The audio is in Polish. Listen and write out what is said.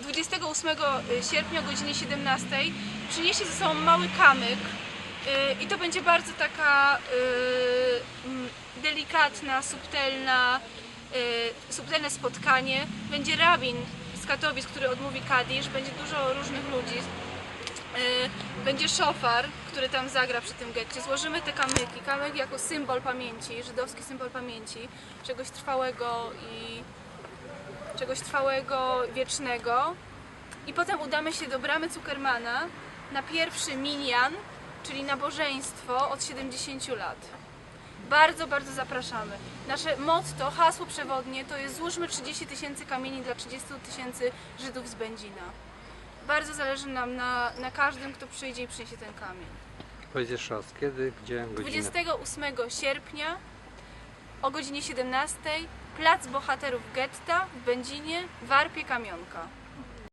28 sierpnia o godzinie 17 przyniesie ze sobą mały kamyk y, i to będzie bardzo taka y, delikatna, subtelna, y, subtelne spotkanie. Będzie rabin z Katowic, który odmówi kadisz, będzie dużo różnych ludzi. Y, Będzie szofar, który tam zagra przy tym getcie. Złożymy te kamyki. Kamyk jako symbol pamięci, żydowski symbol pamięci, czegoś trwałego i czegoś trwałego, wiecznego. I potem udamy się do bramy Zuckermana na pierwszy minyan, czyli nabożeństwo od 70 lat. Bardzo, bardzo zapraszamy. Nasze motto, hasło przewodnie to jest złóżmy 30 tysięcy kamieni dla 30 tysięcy Żydów z Będzina. Bardzo zależy nam na, na każdym, kto przyjdzie i przyniesie ten kamień. Powiedz jeszcze raz, kiedy, gdzie, godzinę? 28 sierpnia o godzinie 17 Plac Bohaterów Getta w Będzinie, Warpie Kamionka.